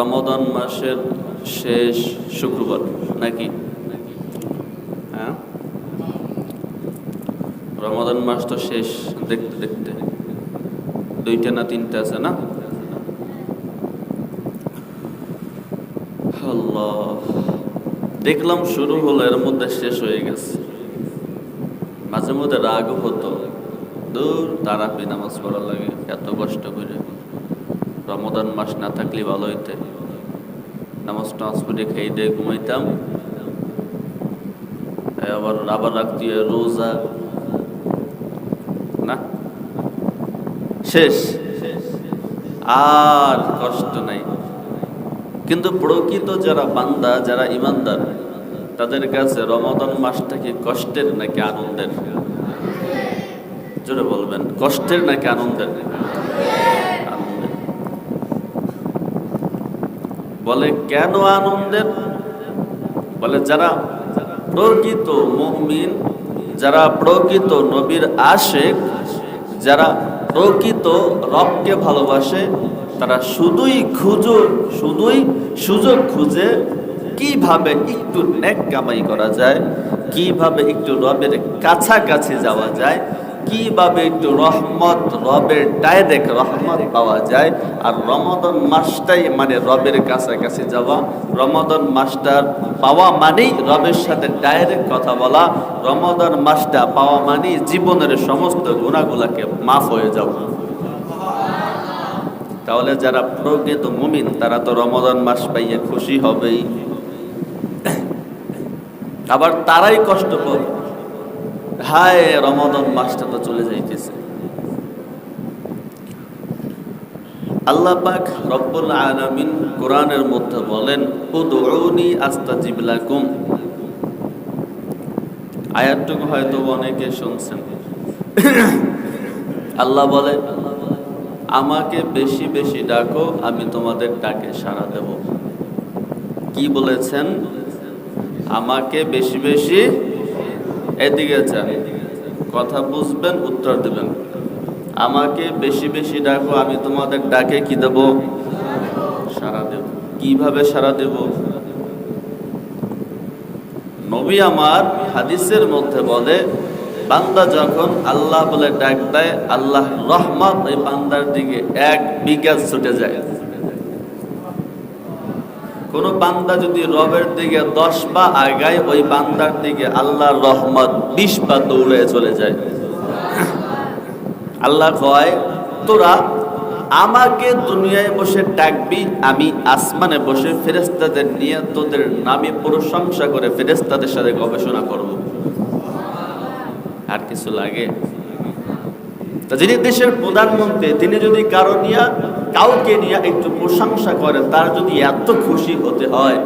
রমদান মাসের শেষ শুক্রবার, নাকি? হ্যাঁ? রমাদান মাস তো শেষ দেখতে দেখতে। দুইটা না তিনটা আছে না? দেখলাম শুরু হলো, এর মধ্যে শেষ হয়ে গেছে। মাঝে মধ্যে রাগ হতো। দূর তারাপি নামাজ পড়া লাগে, এত কষ্ট করে। রমদান মাস না থাকলে ভালো হইতে। নামাজ টামাজ পড়ে খেয়ে দিয়ে ঘুমাইতাম। আবার আবার রাখতে হয় রোজা। না? শেষ। আর কষ্ট নাই। কিন্তু প্রকৃত যারা বান্দা, যারা ইমানদার, তাদের কাছে রমাদান মাসটা কি কষ্টের নাকি আনন্দের? জোরে বলবেন, কষ্টের নাকি আনন্দের? বলে, কেন আনন্দের? বলে, যারা প্রকৃত মুমিন, যারা প্রকৃত নবীর আশেক, যারা প্রকৃত রবকে ভালোবাসে, তারা শুধুই খুঁজো, শুধুই সুযোগ খুঁজে কীভাবে একটু নেক কামাই করা যায়, কীভাবে একটু রবের কাছাকাছি যাওয়া যায় কীভাবে একটু রহমত রবের ডাইরেক্ট রহমত পাওয়া যায়? আর রমদন মাসটাই মানে রবের কাছাকাছি যাওয়া। রমদন মাসটার পাওয়া মানেই রবের সাথে ডাইরেক্ট কথা বলা। রমদন মাসটা পাওয়া মানেই জীবনের সমস্ত গুণাগুলাকে মাফ হয়ে যাওয়া। তাহলে যারা প্রকৃত মুমিন, তারা তো রমদান মাস পাইয়ে খুশি হবেই। আবার তারাই কষ্ট পাবে। হায় মাসটা তো চলে যাইতেছে। আল্লাহ পাক রব্বুল আলামিন কোরআনের মধ্যে বলেন, উদউনি আয়াতটুকু হয়তো অনেকে শুনছেন। আল্লাহ বলে, আমাকে বেশি বেশি ডাকো, আমি তোমাদের ডাকে সাড়া দেব। কি বলেছেন? আমাকে বেশি বেশি এদিকে যান কথা বুঝবেন, উত্তর দেবেন। আমাকে বেশি বেশি ডাকো, আমি তোমাদের ডাকে কি দেব? সাড়া দেব। কীভাবে সাড়া দেব? নবী আমার হাদিসের মধ্যে বলে, বান্দা যখন আল্লাহ বলে ডাক দেয় আল্লাহ রহমত ওই বান্দার দিকে এক বিঘা ছুটে যায়। কোন বান্দা যদি রবের দিকে দশ পা আগায়, ওই বান্দার দিকে আল্লাহর রহমত বিশ পা দৌড়ে চলে যায়। আল্লাহ কয়, তোরা আমাকে দুনিয়ায় বসে ডাকবি, আমি আসমানে বসে ফেরেস্তাদের নিয়ে তোদের নামে প্রশংসা করে ফেরেস্তাদের সাথে গবেষণা করব। আর কিছু লাগে? তা যিনি দেশের প্রধানমন্ত্রী, তিনি যদি কারও নিয়ে, কাউকে নিয়ে একটু প্রশংসা করেন, তার যদি এত খুশি হতে হয়।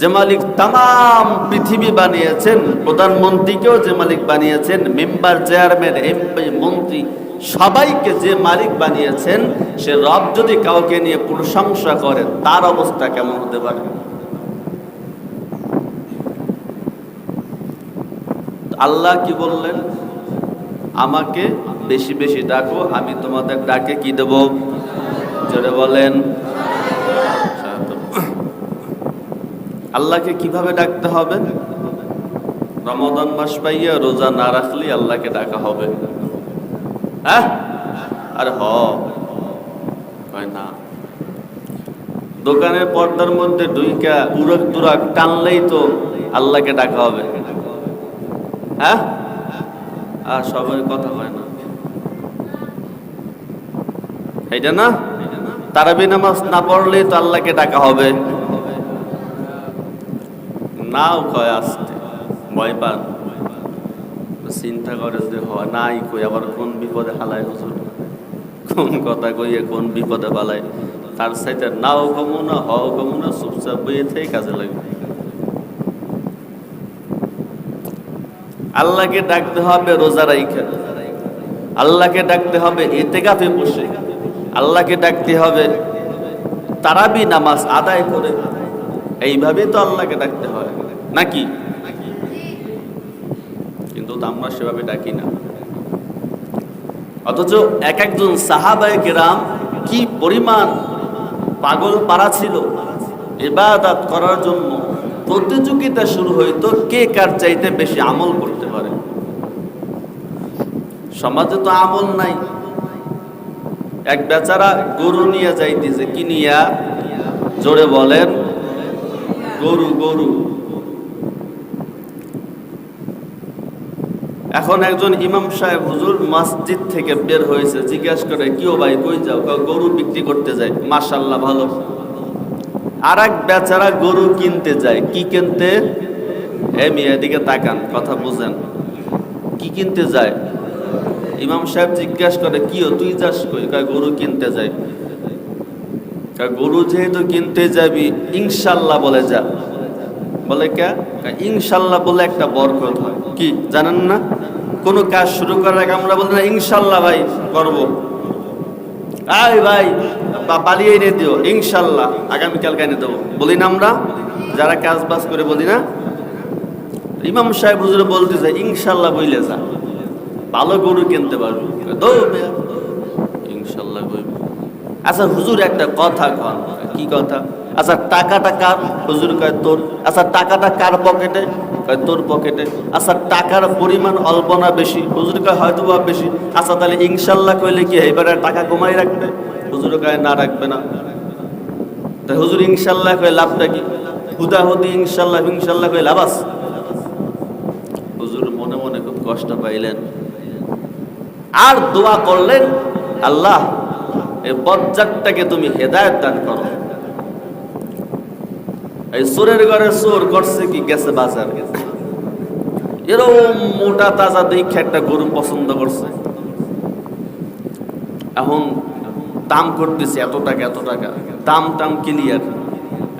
যে মালিক তাম পৃথিবী বানিয়েছেন, প্রধানমন্ত্রীকেও যে মালিক বানিয়েছেন, মেম্বার, চেয়ারম্যান, এমপি, মন্ত্রী, সবাইকে যে মালিক বানিয়েছেন, সে রব যদি কাউকে নিয়ে প্রশংসা করে, তার অবস্থা কেমন হতে পারে? আল্লাহ কি বললেন? আমাকে বেশি বেশি ডাকো, আমি তোমাদের ডাকে কি দেব? জোরে বলেন। আল্লাহকে কীভাবে ডাকতে হবে? রমদান মাস পাইয়া রোজা না রাখলে আল্লাহকে ডাকা হবে। হ্যাঁ? আরে না। দোকানের পর্দার মধ্যে দুইকা উড়ক দুরাক টানলেই তো আল্লাহকে ডাকা হবে। হ্যাঁ? আর সবাই কথা হয় না। এইটা না? তারাবি নামাজ না পড়লেই তো আল্লাহকে ডাকা হবে। নাও কয় আসতে। ভয় পান। চিন্তা করে যে হয়, নাই কই, আবার কোন বিপদে হালায় হুজুর? কোন কথা কইয়ে কোন বিপদে পালায়? তার সাথে নাও কমু না, হও কমু না, চুপচাপ বইয়ে থেকে কাজে লাগবে। আল্লাহকে ডাকতে হবে রোজা রাইখে। আল্লাহকে ডাকতে হবে এতে গাফে বসে। আল্লাহকে ডাকতে হবে তারাবি নামাজ আদায় করে। এইভাবে তো আল্লাহকে ডাকতে হয়। নাকি? কিন্তু আমরা সেভাবে ডাকি না। অথচ এক একজন সাহাবায় কেরাম কি পরিমাণ পাগল পাড়া ছিল। ইবাদত করার জন্য প্রতিযোগিতা শুরু হইতো কে কার চাইতে বেশি আমল করতে সমাজে তো আমল নাই। এক বেচারা গরু নিয়ে যাইতেছে, কি নিয়া? জোরে বলেন, গরু গরু। এখন একজন ইমাম সাহেব হুজুর মসজিদ থেকে বের হয়েছে, জিজ্ঞাসা করে কিও ভাই, কই যাও? গরু বিক্রি করতে যায় মাশাল্লাহ ভালো। আর এক বেচারা গরু কিনতে যায়। কি কিনতে? এ মেয়ে, এদিকে তাকান, কথা বুঝেন। কি কিনতে যায়? ইমাম সাহেব জিজ্ঞাসা করে কিও তুই যাস কই? কয়, গরু কিনতে যাই। গরু যেহেতু কিনতে যাবি ইনশাল্লাহ বলে যা। বলে কে? ইনশাল্লাহ বলে একটা বরকত হয়। কি জানেন না? কোনো কাজ শুরু করার আগে আমরা বলি না ইনশাল্লাহ ভাই করব। আয় ভাই পালিয়ে এনে দিও ইনশাল্লাহ আগামীকালকে এনে দেবো। বলি না আমরা? যারা কাজ বাজ করে বলি না? ইমাম সাহেব হুজুরে বলতেছে ইনশাল্লাহ বইলে যা। ভালো গরু কিনতে পারবি। ইনশাল্লাহ আচ্ছা হুজুর একটা কথা কন। কি কথা? আচ্ছা টাকাটা কার? হুজুর কয় তোর আচ্ছা টাকাটা কার পকেটে? কয় তোর পকেটে। আচ্ছা টাকার পরিমাণ অল্প না বেশি? হুজুর কয় হয়তো বা বেশি। আচ্ছা তাহলে ইনশাল্লাহ কইলে কি এবারে টাকা কমাই রাখবে? হুজুর কয় না রাখবে না। তাই হুজুর ইনশাল্লাহ কয় লাভটা কি? হুদাহুদি ইনশাল্লাহ ইনশাল্লাহ কয় লাভ আছে। হুজুর মনে মনে খুব কষ্ট পাইলেন। আর দোয়া করলেন, আল্লাহ, এই বজ্জারটাকে তুমি হেদায়ত দান করো। এই সুরের ঘরে সুর করছে কি? গেছে বাজার, গেছে এরকম মোটা তাজা দেখে একটা গরু পছন্দ করছে। এখন দাম করতেছে এত টাকা এত টাকা। দাম টাম ক্লিয়ার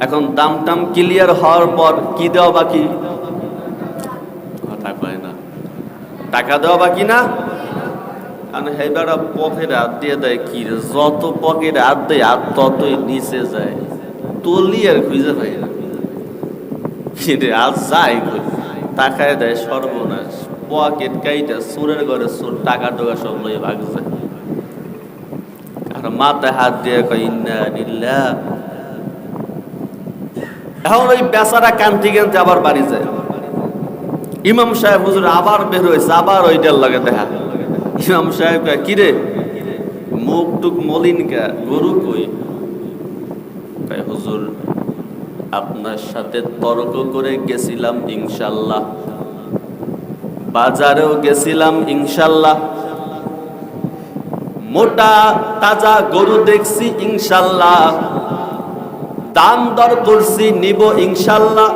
এখন দাম টাম ক্লিয়ার হওয়ার পর কি দেওয়া বাকি? কথা কয় না। টাকা দেওয়া বাকি না? আর হেবারা পকেটে হাত দিয়ে দেয় কি রে? যত পকেটে হাত দেয় হাত ততই নিচে যায়। তলি আর খুঁজে টাকায় দেয় সর্বনাশ। পকেট কাইটা সুরের ঘরে সুর, টাকা টোকা সব লয়ে আর মাথায় হাত দিয়ে লিল্লাহ। এখন ওই বেচারা কান্তি কান্তি আবার বাড়ি যায়। ইমাম সাহেব হুজুর আবার বের হয়েছে, আবার ওইটার লাগে দেখা। ইমাম সাহেব কি রে মুখ টুক মলিন কা? গরু কই? কয়, হুজুর আপনার সাথে তর্ক করে গেছিলাম ইনশাল্লাহ। বাজারেও গেছিলাম ইনশাল্লাহ। মোটা তাজা গরু দেখছি ইনশাল্লাহ। দাম দর করছি নিব ইনশাল্লাহ।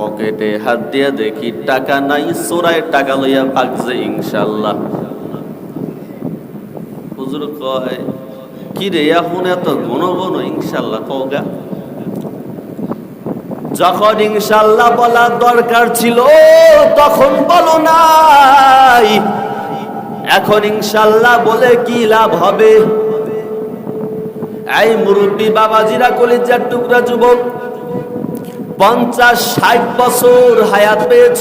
পকেটে হাত দিয়া দেখি টাকা নাই চোরায় টাকা লইয়া পাকছে ইনশাল্লাহ হুজুর কয়, কি রে, এখন এত ঘন ঘন ইনশাল্লাহ কগা যখন ইনশাল্লাহ বলার দরকার ছিল, তখন বলো নাই। এখন ইনশাল্লাহ বলে কি লাভ হবে? এই মুরব্বী বাবাজিরা কলিজার টুকরা যুবক পঞ্চাশ, ষাট বছর হায়াত পেয়েছ।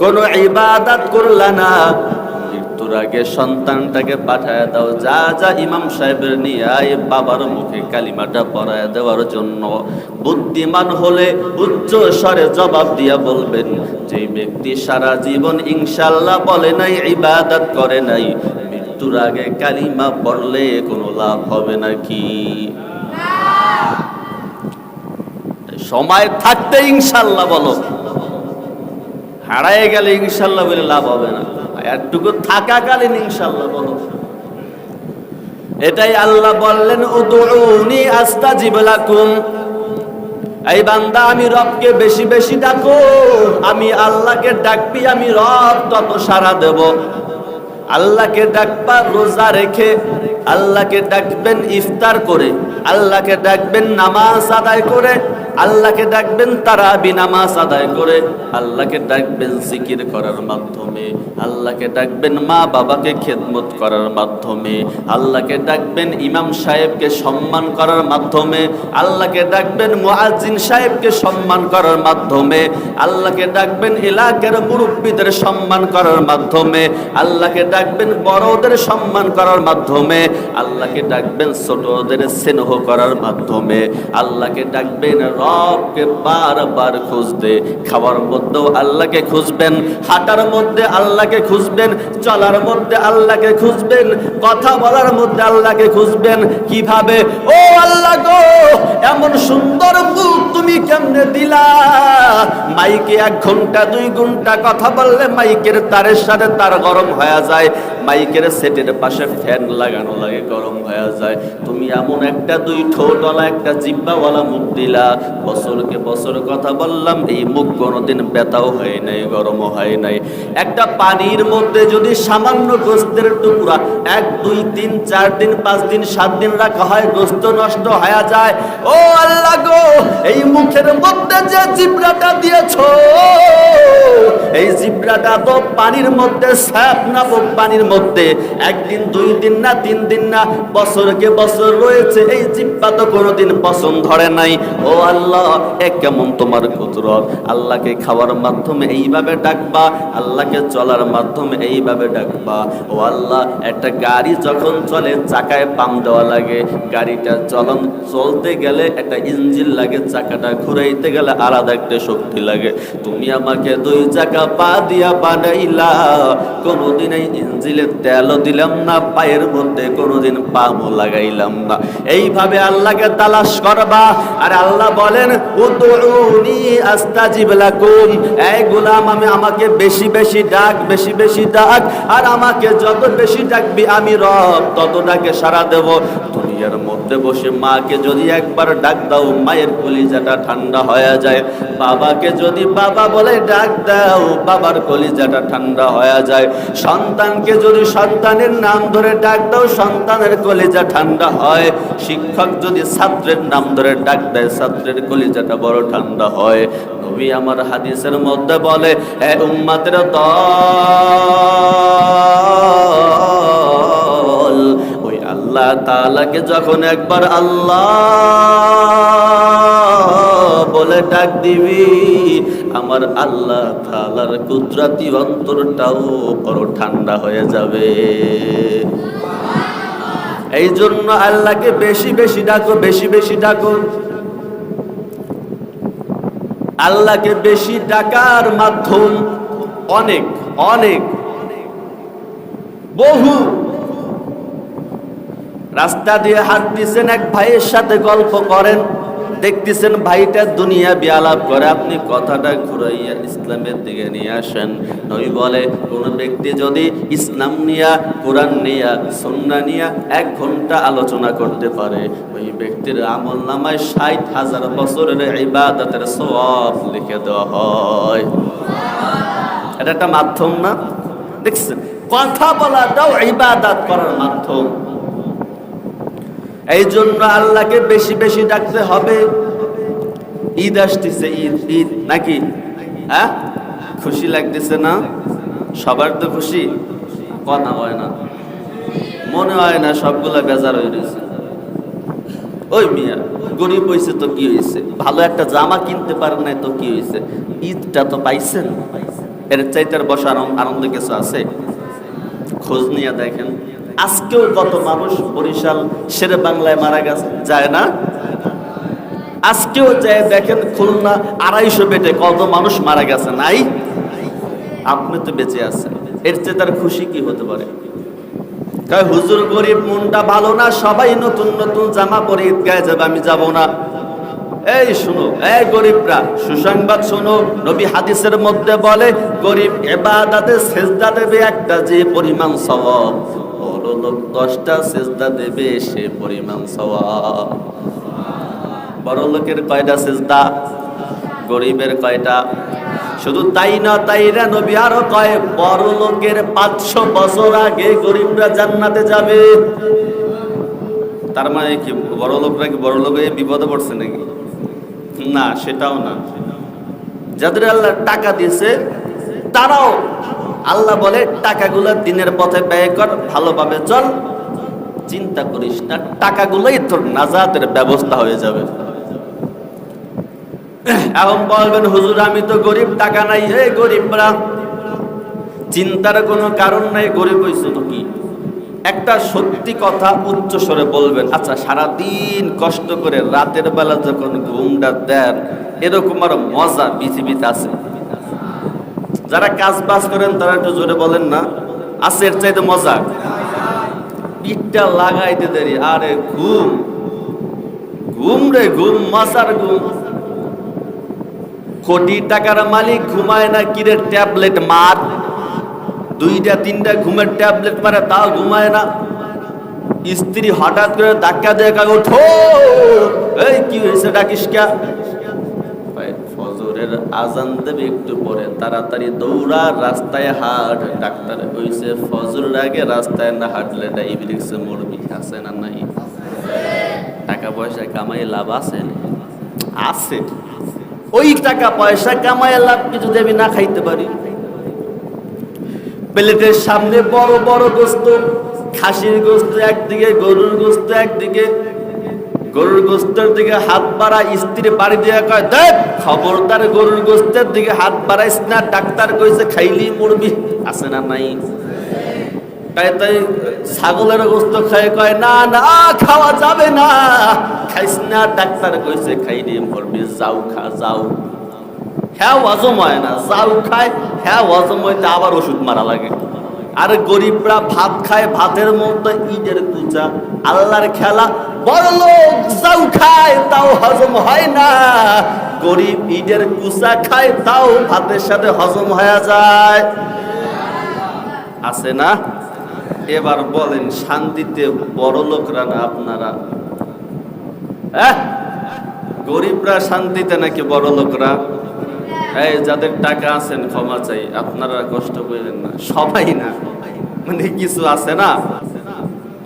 কোন ইবাদত করলা না। মৃত্যুর আগে সন্তানটাকে পাঠায় দাও। যা যা ইমাম সাহেবের নিয়ে আয় বাবার মুখে কালিমাটা পড়ায় দেওয়ার জন্য। বুদ্ধিমান হলে উচ্চ স্বরে জবাব দিয়া বলবেন যে ব্যক্তি সারা জীবন ইনশাল্লাহ বলে নাই, ইবাদত করে নাই, মৃত্যুর আগে কালিমা পড়লে কোনো লাভ হবে নাকি? সময় থাকতে ইনশাল্লাহ বলো। হারায় গেলে ইনশাল্লাহ বলে লাভ হবে না। একটুকু থাকাকালীন ইনশাল্লাহ বলো। এটাই আল্লাহ বললেন উদুনি আস্তাজিব লাকুম। এই বান্দা, আমি রবকে বেশি বেশি ডাকো, আমি আল্লাহকে ডাকবি, আমি রব তত সারা দেব। আল্লাহকে ডাকবা, রোজা রেখে আল্লাহকে ডাকবেন ইফতার করে, আল্লাহকে ডাকবেন নামাজ আদায় করে আল্লাহকে ডাকবেন তারা বিনামাজ আদায় করে, আল্লাহকে ডাকবেন জিকির করার মাধ্যমে, আল্লাহকে ডাকবেন মা বাবাকে খেদমত করার মাধ্যমে, আল্লাহকে ডাকবেন ইমাম সাহেবকে সম্মান করার মাধ্যমে, আল্লাহকে ডাকবেন মুআজ্জিন সাহেবকে সম্মান করার মাধ্যমে, আল্লাহকে ডাকবেন এলাকার মুরব্বীদের সম্মান করার মাধ্যমে, আল্লাহকে ডাকবেন বড়দের সম্মান করার মাধ্যমে, আল্লাহকে ডাকবেন ছোটদের স্নেহ করার মাধ্যমে, আল্লাহকে ডাকবেন রবকে বারবার খুঁজতে, খাওয়ার মধ্যেও আল্লাহকে খুঁজবেন, হাঁটার মধ্যে আল্লাহকে খুঁজবেন, চলার মধ্যে আল্লাহকে খুঁজবেন, কথা বলার মধ্যে আল্লাহকে খুঁজবেন, কীভাবে? ও আল্লাহ গো, এমন সুন্দর মুখ তুমি কেমনে দিলা? মাইকে এক ঘণ্টা, দুই ঘণ্টা কথা বললে মাইকের তারের সাথে তার গরম হয়ে যায়, মাইকের সেটের পাশে ফ্যান লাগানো লাগে, গরম হয়ে যায়। তুমি এমন একটা দুই ঠোঁটওয়ালা, একটা জিব্বাওয়ালা মুখ দিলা বছরকে বছর কথা বললাম, এই মুখ কোনোদিন ব্যথাও হয় নাই, গরমও হয় নাই। একটা পানির মধ্যে যদি সামান্য গোস্তের টুকরা এক, দুই, তিন, চার দিন, পাঁচ দিন, সাত দিন রাখা হয়, গোস্ত নষ্ট হয়ে যায়। ও আল্লাহ গো, এই মুখের মধ্যে যে জিব্রাটা দিয়েছ এই জিব্রাটা তো পানির মধ্যে, স্যাপ নামক পানির মধ্যে। একদিন, দুই দিন না, তিন দিন না বছরকে বছর রয়েছে, এই জিব্বা তো কোনোদিন পছন্দ ধরে নাই। ও আল্লাহ, এ কেমন তোমার কুদরত? আল্লাহকে খাওয়ার মাধ্যমে এইভাবে ডাকবা, আল্লাহকে চলার মাধ্যমে এইভাবে ডাকবা। ও আল্লাহ, একটা গাড়ি যখন চলে, চাকায় পাম দেওয়া লাগে। গাড়িটা চলন, চলতে গেলে একটা ইঞ্জিন লাগে, চাকাটা ঘুরাইতে গেলে আলাদা একটা শক্তি লাগে। তুমি আমাকে দুই চাকা পা দিয়া বানাইলা। কোনোদিন এই ইঞ্জিনের তেলও দিলাম না, পায়ের মধ্যে কোনোদিন পামও লাগাইলাম না। এইভাবে আল্লাহকে তালাশ করবা। আর আল্লাহ বলেন, উদউনি আস্তাজিব লাকুম। এই গোলাম, আমি আমাকে বেশি বেশি ডাক, বেশি বেশি ডাক। আর আমাকে যত বেশি ডাকবি, আমি রব তত ডাকে সারা দেব। দুনিয়ার মধ্যে বসে মাকে যদি একবার ডাক দাও, মায়ের কলিজাটা ঠান্ডা হয়ে যায়। বাবাকে যদি বাবা বলে, ডাক দাও। বাবার কলিজাটা ঠান্ডা হয়ে যায়। সন্তানকে যদি সন্তানের নাম ধরে ডাক দাও, সন্তানের কলিজা ঠান্ডা হয়। শিক্ষক যদি ছাত্রের নাম ধরে ডাক দেয়, ছাত্রের কলিজাটা বড় ঠান্ডা হয়। নবী আমার হাদিসের মধ্যে বলে এ উম্মাতের দল, ওই আল্লাহ তাআলাকে যখন একবার আল্লাহ বলে ডাক দিবি। আমার আল্লাহ তাআলার কুদরতি অন্তরটাও বড় ঠান্ডা হয়ে যাবে। এই জন্য আল্লাহকে বেশি বেশি ডাকো, বেশি বেশি ডাকো। আল্লাহকে বেশি ডাকার মাধ্যম অনেক অনেক। বহু। রাস্তা দিয়ে হাঁটতেছেন এক ভাইয়ের সাথে গল্প করেন। দেখতেছেন ভাইটা দুনিয়া বিয়ালাপ করে। আপনি কথাটা ঘুরাইয়া ইসলামের দিকে নিয়ে আসেন। নই বলে, কোন ব্যক্তি যদি ইসলাম নিয়া, কোরআন নিয়া সন্না নিয়া এক ঘণ্টা আলোচনা করতে পারে, ওই ব্যক্তির আমল নামায় ষাট হাজার বছরের ইবাদতের সব লিখে দেওয়া হয়। এটা একটা মাধ্যম না? দেখছেন? কথা বলাটাও ইবাদত করার মাধ্যম। এই জন্য আল্লাহকে বেশি বেশি ডাকতে হবে। ঈদ আসতেছে, ঈদ ঈদ, নাকি? হ্যাঁ? খুশি লাগতেছে না? সবার তো খুশি? কথা হয় না। মনে হয় না সবগুলা বেজার হয়ে রয়েছে। ওই মিয়া, গরিব হয়েছে তো কি হয়েছে ভালো একটা জামা কিনতে পারেন নাই তো কি হয়েছে ঈদটা তো পাইছেন। এর চাইতে বসার আনন্দ কিছু আছে? খোঁজ নিয়ে দেখেন। আজকেও কত মানুষ বরিশাল শেরে বাংলায় মারা গেছে? যায় না? আজকেও যায়, দেখেন খুলনা আড়াইশো বেটে কত মানুষ মারা গেছে? নাই? আপনি তো বেঁচে আছেন। এর চেয়ে তার খুশি কি হতে পারে? হুজুর গরিব, মনটা ভালো না, সবাই নতুন নতুন জামা পরে ঈদগায় যাবে, আমি যাব না। এই শুনো, এই গরিবরা, সুসংবাদ শোনো, নবী হাদিসের মধ্যে বলে, গরিব এবাদাতে সেজদা দেবে একটা যে পরিমাণ সওয়াব। বড় লোক দশটা সেজদা দেবে, সে পরিমাণ সওয়াব। বড় লোকের কয়টা সেজদা? গরিবের কয়টা? শুধু তাই না, তাই তাইরা নবী, আরও কয় বড় লোকের পাঁচশো বছর আগে গরিবরা জান্নাতে যাবে। তার মানে কি বড় লোকরা কি বড় লোক বিপদে পড়ছে নাকি? না, সেটাও না। যাদের আল্লাহ টাকা দিয়েছে, তারাও আল্লাহ বলে, টাকাগুলো দিনের পথে ব্যয় কর, ভালোভাবে চল। চিন্তা করিস না, টাকাগুলোই তোর নাজাতের ব্যবস্থা হয়ে যাবে। এখন বলবেন, হুজুর, আমি তো গরিব, টাকা নাই হে গরিবরা। চিন্তার কোনো কারণ নাই, গরিব হয়েছে তো কি? একটা সত্যি কথা উচ্চ স্বরে বলবেন আচ্ছা সারাদিন কষ্ট করে রাতের বেলা যখন ঘুমটা দেন, এরকম আর মজা পৃথিবীতে আছে। যারা কাজ বাজ করেন, তারা একটু জোরে বলেন না। আছে এর চাইতে মজা। পিঠটা লাগাইতে দেরি। আরে ঘুম। ঘুম রে ঘুম মশার ঘুম। কোটি টাকার মালিক ঘুমায় না কিরে ট্যাবলেট মার? দুইটা, তিনটা ঘুমের ট্যাবলেট মারে, তাও ঘুমায় না। স্ত্রী হঠাৎ করে ধাক্কা দিয়ে ওঠো! এই, কি হয়েছে, ডাকিস কে? ফজরের আজান দেবে একটু পরে। তাড়াতাড়ি দৌড়া, রাস্তায় হাট। ডাক্তার কইছে ফজরের আগে রাস্তায় না হাঁটলে ডায়াবেটিক্সে মরবি। আছে না নাই? টাকা পয়সা কামাই লাভ আছে? না? আছে। ওই টাকা পয়সা কামাই লাভ কিছু দেবি না খাইতে পারি? প্লেটের সামনে বড় বড় গোস্ত, খাসির গোস্ত একদিকে, গরুর গোস্ত একদিকে গরুর গোস্তের দিকে হাত বাড়া স্ত্রী বাড়ি দিয়ে কয়, দেখ, খবরদার গরুর গোস্তের দিকে হাত বাড়াইস না, ডাক্তার কইছে খাইলি মরবি আছে না নাই? তাই তাই ছাগলের গোস্ত খায় কয়, না না, খাওয়া যাবে না। খাইস না, ডাক্তার কইছে, খাইলি মরবি যাও, খা, যাও। হ্যাঁ হজম হয় না, যাও, খায়। হ্যাঁ হজম হইতে আবার ওষুধ মারা লাগে। আর গরিবরা ভাত খায়, ভাতের মধ্যে ইটের কুচা আল্লাহর খেলা বড় লোক যাও খায়, তাও হজম হয় না। গরিব ইটের কুচা খায়, তাও ভাতের সাথে হজম হয়ে যায়। আছে না? এবার বলেন, শান্তিতে বড় লোকরা না আপনারা? হ্যাঁ? গরিবরা শান্তিতে নাকি বড় লোকরা এই, যাদের টাকা আছেন, ক্ষমা চাই, আপনারা কষ্ট করেন না। সবাই না। মানে কিছু আছে না?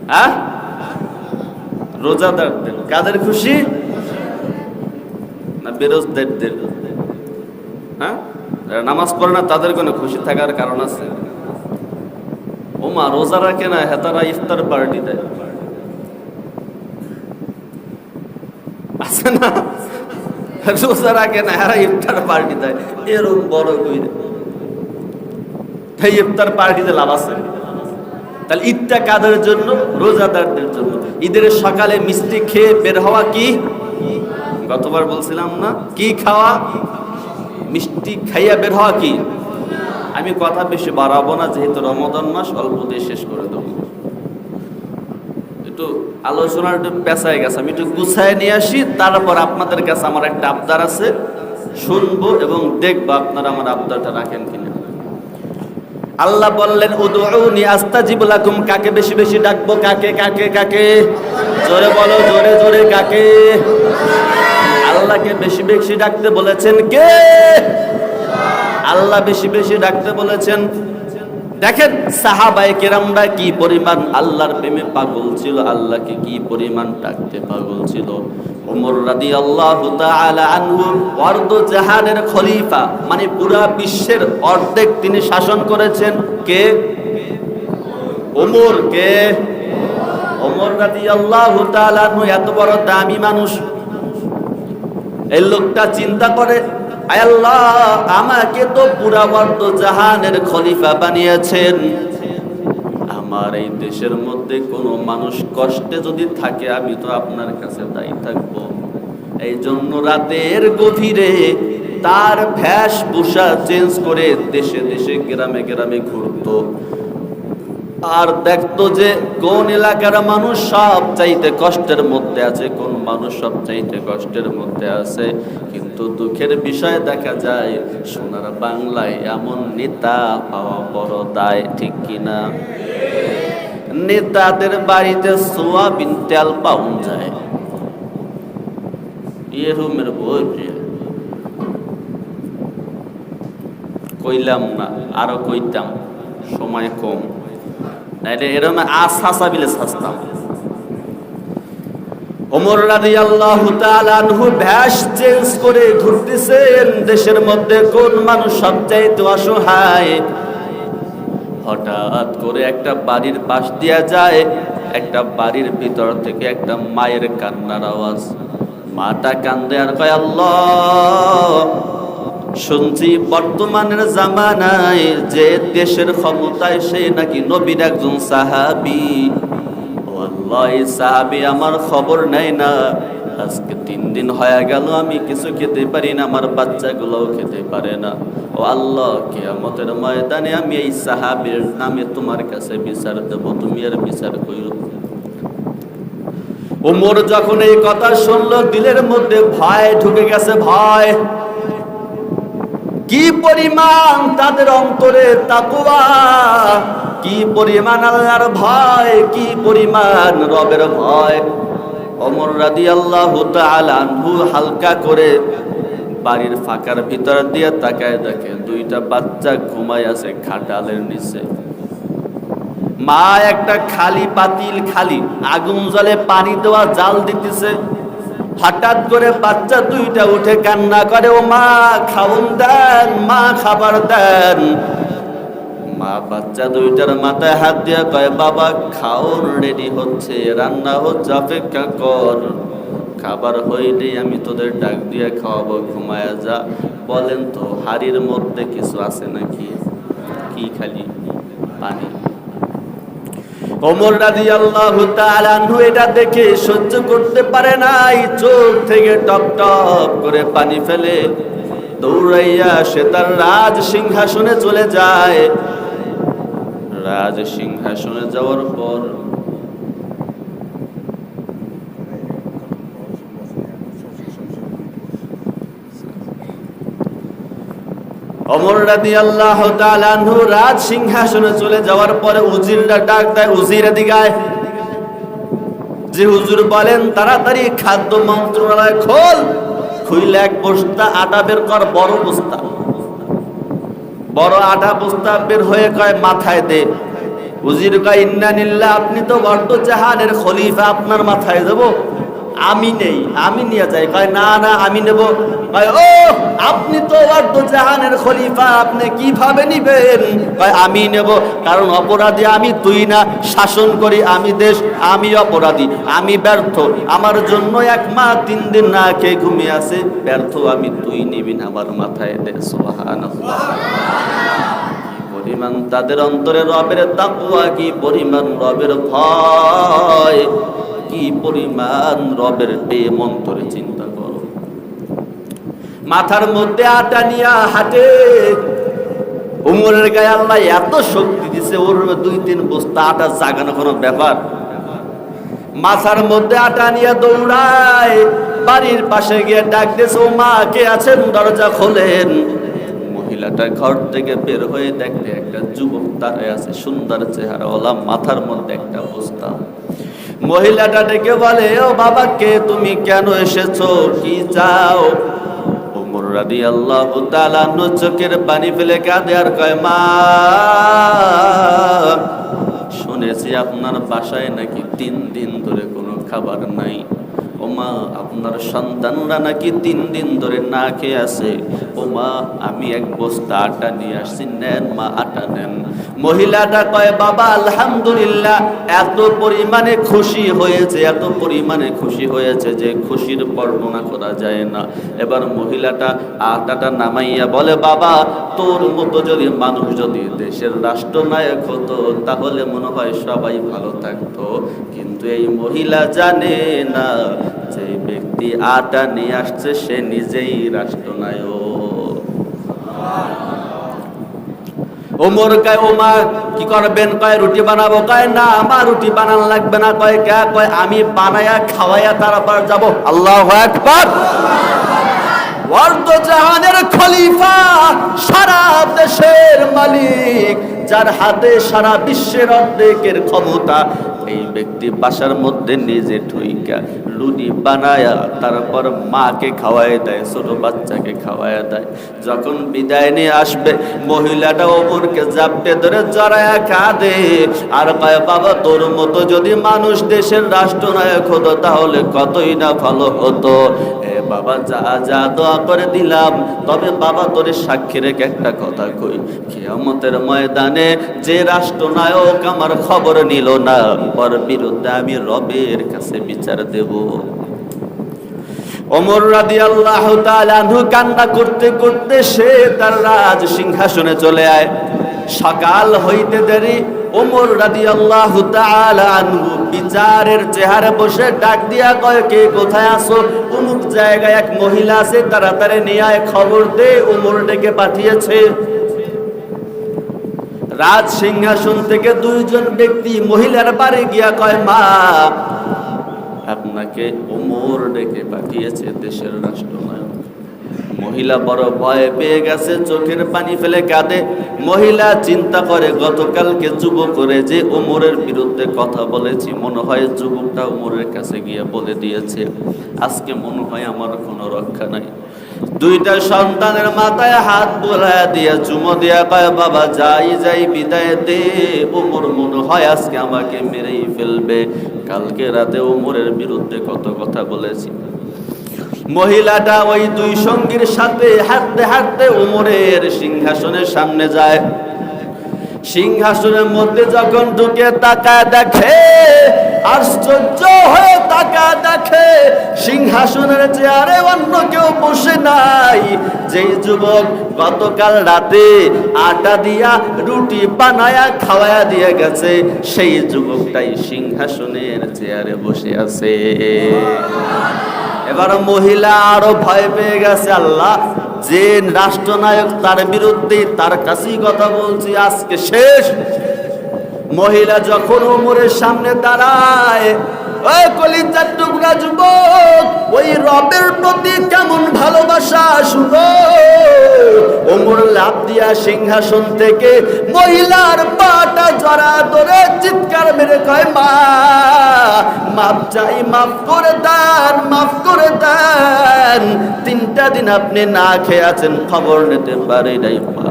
হ্যাঁ? রোজাদারদের, কাদের খুশি? না বেরোজদারদের? হ্যাঁ? যারা নামাজ পড়ে না, তাদের কোনো খুশি থাকার কারণ আছে? ওমা, রোজা রাখে না হেতারা ইফতার পার্টি দেয়। আছে না? রোজা রাখে না এরা ইফতার পার্টি দেয়। এরকম বড় কইরে। এই ইফতার পার্টিতে লাভ আছে? তাহলে ঈদটা কাদের জন্য? রোজাদারদের জন্য। ঈদের সকালে মিষ্টি খেয়ে বের হওয়া কি? গতবার বলছিলাম না। কি খাওয়া? মিষ্টি খাইয়া বের হওয়া কি? আমি কথা বেশি বাড়াবো না, যেহেতু রমদান মাস, অল্প দিয়ে শেষ করে দেবো। একটু আলোচনার একটু পেঁচায় গেছে। আমি একটু গুছায় নিয়ে আসি, তারপর আপনাদের কাছে আমার একটা আবদার আছে। শুনব এবং দেখব আপনারা আমার আবদারটা রাখেন কিনা। আল্লাহ বললেন উদুনি আস্তাজিবুলাকুম কাকে বেশি বেশি ডাকবো? কাকে কাকে কাকে? জোরে বলো, জোরে জোরে, কাকে? আল্লাহকে বেশি বেশি ডাকতে বলেছেন কে? আল্লাহ বেশি বেশি ডাকতে বলেছেন দেখেন সাহাবাই কেরামরা কি পরিমাণ আল্লাহর প্রেমে পাগল ছিল, আল্লাহকে কি পরিমাণ ডাকতে পাগল ছিল? ওমর রাদি আল্লাহ আনহু অর্ধ জাহানের খলিফা মানে পুরা বিশ্বের অর্ধেক তিনি শাসন করেছেন। কে? ওমর কে? ওমর রাদি আল্লাহ এত বড় দামি মানুষ। এই লোকটা চিন্তা করে আল্লাহ, আমাকে তো পুরা বর্ত জাহানের খলিফা বানিয়েছেন। আমার এই দেশের মধ্যে কোনো মানুষ কষ্টে যদি থাকে, আমি তো আপনার কাছে দায়ী থাকব। এই জন্য রাতের গভীরে তার ভেষভূষা চেঞ্জ করে দেশে দেশে গ্রামে গ্রামে ঘুরতো। আর দেখতো যে কোন এলাকার মানুষ সব চাইতে কষ্টের মধ্যে আছে, কোন মানুষ সব চাইতে কষ্টের মধ্যে আছে। কিন্তু দুঃখের বিষয় দেখা যায়, সোনার বাংলায় এমন নেতা পাওয়া বড় দায়, ঠিক কিনা? নেতাদের বাড়িতে সোয়াবিন তেল পাউন যায়। এরমের বই কইলাম না, আরও কইতাম, সময় কম। নাইলে এরকম আশাসা বিলে শাস্তাম ওমর রাদিয়াল্লাহু তাআলা আনহু ভ্যাস চেঞ্জ করে ঘুরতেছেন, দেশের মধ্যে কোন মানুষ সবচাইতে অসহায়? হঠাৎ করে একটা বাড়ির পাশ দিয়া যায়, একটা বাড়ির ভিতর থেকে একটা মায়ের কান্নার আওয়াজ। মাটা কান্দে আর কয়, আল্লাহ শুনছি বর্তমানের জামানায় যে দেশের ক্ষমতায় সে নাকি নবীর একজন সাহাবি। ও সাহাবি আমার খবর নেয় না। আজকে তিন দিন হয়ে গেল, আমি কিছু খেতে পারি না, আমার বাচ্চাগুলোও খেতে পারে না। ও আল্লাহ, কেয়ামতের ময়দানে আমি এই সাহাবির নামে তোমার কাছে বিচার দেব, তুমি আর বিচার করো ওমর যখন এই কথা শুনলো, দিলের মধ্যে ভয় ঢুকে গেছে, ভয়। কি পরিমাণ তাদের অন্তরে তাকুয়া কি পরিমাণ আল্লাহর ভয়? কি পরিমাণ রবের ভয়? অমর রাদি আল্লাহ আনহু হালকা করে বাড়ির ফাঁকার ভিতর দিয়ে তাকায় দেখে দুইটা বাচ্চা ঘুমায় আছে খাটালের নিচে। মা একটা খালি পাতিল খালি, আগুন জলে পানি দেওয়া জাল দিতেছে। হঠাৎ করে বাচ্চা দুইটা উঠে কান্না করে, ও মা খাউন দেন, মা খাবার দেন। মা বাচ্চা দুইটার মাথায় হাত দিয়ে কয়, বাবা, খাওন রেডি হচ্ছে, রান্না হচ্ছে, অপেক্ষা কর। খাবার হইলে আমি তোদের ডাক দিয়ে খাওয়াবো, ঘুমায়া যা। বলেন তো, হাড়ির মধ্যে কিছু আছে নাকি? কি খালি? পানি। ওমর রাজি আল্লাহ তাআলাহু এটা দেখে সহ্য করতে পারে নাই, চোখ থেকে টপ টপ করে পানি ফেলে দৌড়াইয়া সে তার রাজ সিংহাসনে চলে যায়। রাজ সিংহাসনে যাওয়ার পর অমর রাদি আল্লাহ তাআলাহু রাজ সিংহাসনে চলে যাওয়ার পরে উজিররা ডাক দেয়, উজির দিগায় যে হুজুর বলেন, তাড়াতাড়ি খাদ্য মন্ত্রণালয় খোল, খুইলে এক বস্তা আটা বের কর, বড় বস্তা। বড় আটা বস্তা বের হয়ে কয়, মাথায় দে। উজির কয়, ইন্না নিল্লা আপনি তো বর্ত জাহানের খলিফা, আপনার মাথায় দেবো। আমি নেই, আমি নিয়ে যাই। কয়, না না, আমি নেব। ও, আপনি তো জাহানের খলিফা, আপনি কীভাবে নিবেন? কয়, আমি নেব, কারণ অপরাধী আমি তুই না, শাসন করি আমি দেশ, আমি অপরাধী, আমি ব্যর্থ। আমার জন্য এক মা তিন দিন না খেয়ে ঘুমিয়ে আছে, ব্যর্থ আমি তুই নিবি না আমার মাথায় দে পরিমাণ তাদের অন্তরে রবের তাকুয়া কি পরিমাণ রবের ভয়। কি পরিমাণ রবের প্রেম অন্তরে চিন্তা করো। মাথার মধ্যে আটা নিয়া হাটে। উমরের গায়ে আল্লাহ এত শক্তি দিছে, ওর দুই তিন বস্তা আটা জাগানো কোনো ব্যাপার? মাথার মধ্যে আটা নিয়ে দৌড়ায়, বাড়ির পাশে গিয়ে ডাক দিয়েছে, ও মা, কে আছেন? দরজা খোলেন। মহিলাটা ঘর থেকে বের হয়ে দেখলে একটা যুবক দাঁড়ায় আছে, সুন্দর চেহারা ওলা মাথার মধ্যে একটা বস্তা। মহিলাটা ডেকে বলে, ও বাবা কে তুমি কেন এসেছ? কি চাও? আল্লাহ চোখের পানি ফেলে কয়, মা, শুনেছি আপনার বাসায় নাকি তিন দিন ধরে কোনো খাবার নাই। ওমা আপনার সন্তানরা নাকি তিন দিন ধরে না খেয়ে আছে। ওমা আমি এক বস্তা আটা নিয়ে আসছি, নেন মা, আটা নেন। মহিলাটা কয়, বাবা, আলহামদুলিল্লাহ, এত পরিমাণে খুশি হয়েছে, এত পরিমাণে খুশি হয়েছে যে খুশির বর্ণনা করা যায় না। এবার মহিলাটা আটাটা নামাইয়া বলে, বাবা, তোর মতো যদি মানুষ যদি দেশের রাষ্ট্রনায়ক হতো, তাহলে মনে হয় সবাই ভালো থাকতো। কিন্তু এই মহিলা জানে না যে ব্যক্তি আটা নিয়ে আসছে, সে নিজেই রাষ্ট্রনায়ক। কয় কি করবেন? কয়, রুটি বানাবো? কয়, না আমার রুটি বানান লাগবে না। কয়, কে? কয়, আমি বানায়া খাওয়াইয়া তারপর যাব। আল্লাহ একবার ওয়ার্দ জাহানের খলিফা সারা দেশের মালিক, যার হাতে সারা বিশ্বের অর্ধেকের ক্ষমতা। এই ব্যক্তি বাসার মধ্যে নিজে বানায়া তারপর মাকে খাওয়ায় দেয়, ছোট বাচ্চাকে খাওয়ায় দেয়। যখন বিদায় নিয়ে আসবে, মহিলাটা ওমরকে জাপটে ধরে জড়ায়া কাঁদে। আর কয়, বাবা, তোর মতো যদি মানুষ দেশের রাষ্ট্রনায়ক হতো, তাহলে কতই না ভালো হতো? বাবা, যা যা দোয়া করে দিলাম। তবে বাবা, তোর সাক্ষী রেখে একটা কথা কই। কিয়ামতের ময়দানে যে রাষ্ট্রনায়ক আমার খবর নিল না, ওর বিরুদ্ধে আমি রবের কাছে বিচার দেব। ওমর রাদি আল্লাহ আনহু কান্না করতে করতে সে তার রাজ সিংহাসনে চলে আয়। সকাল হইতে দেরি ওমর রাদি আল্লাহ বিচারের চেহারে বসে ডাক দিয়া কয়, কে কোথায় আসো অমুক জায়গায় এক মহিলা আছে, তাড়াতাড়ি নিয়ে খবর দে, ওমর ডেকে পাঠিয়েছে। রাজ সিংহাসন থেকে দুইজন ব্যক্তি মহিলার বাড়ি গিয়া কয়, মা, আপনাকে ওমর ডেকে পাঠিয়েছে দেশের রাষ্ট্রনায়ক। মহিলা বড় ভয় পেয়ে গেছে, চোখের পানি ফেলে কাঁদে। মহিলা চিন্তা করে, গতকালকে যুবক করে যে ওমরের বিরুদ্ধে কথা বলেছি, মনে হয় যুবকটা ওমরের কাছে গিয়ে বলে দিয়েছে। আজকে মনে হয় আমার কোনো রক্ষা নাই। দুইটা সন্তানের মাথায় হাত বোলায় দিয়া চুমো দিয়া কয়, বাবা, যাই যাই, বিদায় দে। ওমর মনে হয় আজকে আমাকে মেরেই ফেলবে। কালকে রাতে ওমরের বিরুদ্ধে কত কথা বলেছি। মহিলাটা ওই দুই সঙ্গীর সাথে হাঁটতে হাঁটতে ওমরের সিংহাসনের সামনে যায়। সিংহাসনের মধ্যে যখন ঢুকে তাকায় দেখে, আশ্চর্য হয়ে তাকায় দেখে, সিংহাসনের চেয়ারে অন্য কেউ বসে নাই। যেই যুবক গতকাল রাতে আটা দিয়া রুটি বানায়া খাওয়ায়া দিয়ে গেছে, সেই যুবকটাই সিংহাসনের চেয়ারে বসে আছে। এবার মহিলা আরও ভয় পেয়ে গেছে, আল্লাহ। যে রাষ্ট্রনায়ক তার বিরুদ্ধে তার কাছেই কথা বলছি, আজকে শেষ। মহিলা যখন ওমরের সামনে দাঁড়ায় ওই কলিজার টুকরা যুবক, ওই রবের প্রতি কেমন ভালোবাসা শুনো। ওমর লাভ দিয়া সিংহাসন থেকে মহিলার পাটা জড়া ধরে চিৎকার মেরে কয়, মা, মাপ চাই মাফ করে দেন মাফ করে দেন। তিনটা দিন আপনি না খেয়ে আছেন, খবর নিতে পারি নাই, মা।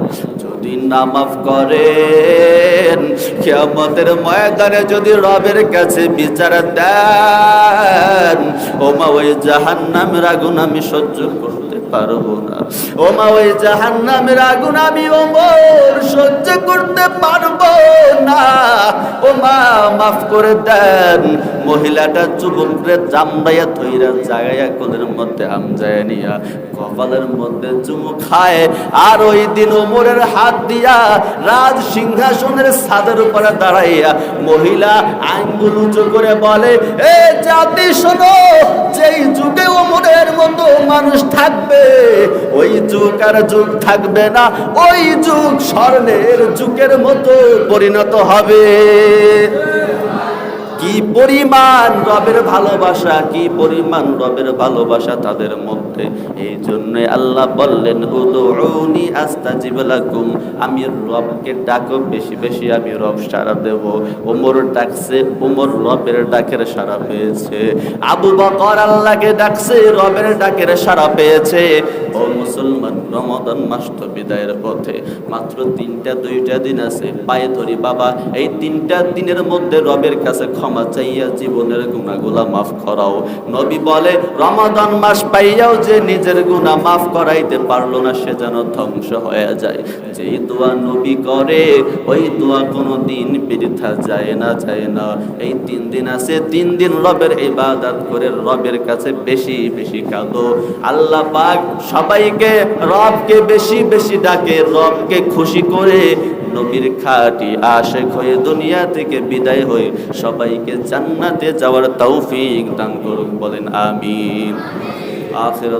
যদি না মাফ করেন, কিয়ামতের ময়দানে যদি রবের কাছে বিচার দেন, ওমা ওই জাহান্নামের আগুন আমি সহ্য করতে পারব না। ও মা, ওই জাহান্নামের আগুন আমি ওমর সহ্য করতে পারব না। ও মা, মাফ করে দেন। মহিলাটা যুবকরে জামবাইয়া থইরা জাগাইয়া কোলের মধ্যে আমজায় নিয়া, কপালের মধ্যে চুমু খায়। আর ওই দিন ওমরের হাত দিয়া রাজ সিংহাসনের ছাদের উপরে দাঁড়াইয়া মহিলা আঙ্গুল উঁচু করে বলে, এ জাতি শোনো, যেই যুগে ওমরের মতো মানুষ থাকবে ওই যুগ আর যুগ থাকবে না ওই যুগ স্বর্ণের যুগের মতো পরিণত হবে। কি পরিমাণ রবের ভালোবাসা, কি পরিমাণ রবের ভালোবাসা তাদের মধ্যে? এই জন্য আল্লাহ বললেন, উদউনি আস্তাজিব লাকুম। আমি রবকে ডাকো, বেশি বেশি আমি রব সারা দেব। ওমর ডাকছে, ওমর রবের ডাকের সারা পেয়েছে। আবু বকর আল্লাহকে ডাকছে, রবের ডাকের সারা পেয়েছে। ও মুসলমান রমাদান মাস তো বিদায়ের পথে। মাত্র তিনটা, দুইটা দিন আছে। পায়ে ধরি, বাবা, এই তিনটা দিনের মধ্যে রবের কাছে ক্ষমা চাইয়া জীবনের গুণাগুলা মাফ করাও। নবী বলে, রমাদান মাস পাইয়াও যে নিজের গুণা মাফ করাইতে পারল না, সে যেন ধ্বংস হয়ে যায়। যেই দোয়া নবী করে, ওই দোয়া কোনো দিন বৃথা যায় না যায় না। এই তিন দিন আছে, তিন দিন রবের ইবাদত করে রবের কাছে বেশি বেশি কাঁদো। আল্লাহ পাক সবাইকে, রবকে বেশি বেশি ডাকে, রবকে খুশি করে নবীর খাটি আশেক হয়ে দুনিয়া থেকে বিদায় হয়ে সবাইকে জান্নাতে যাওয়ার তৌফিক দান করুক, বলেন আমিন। আখির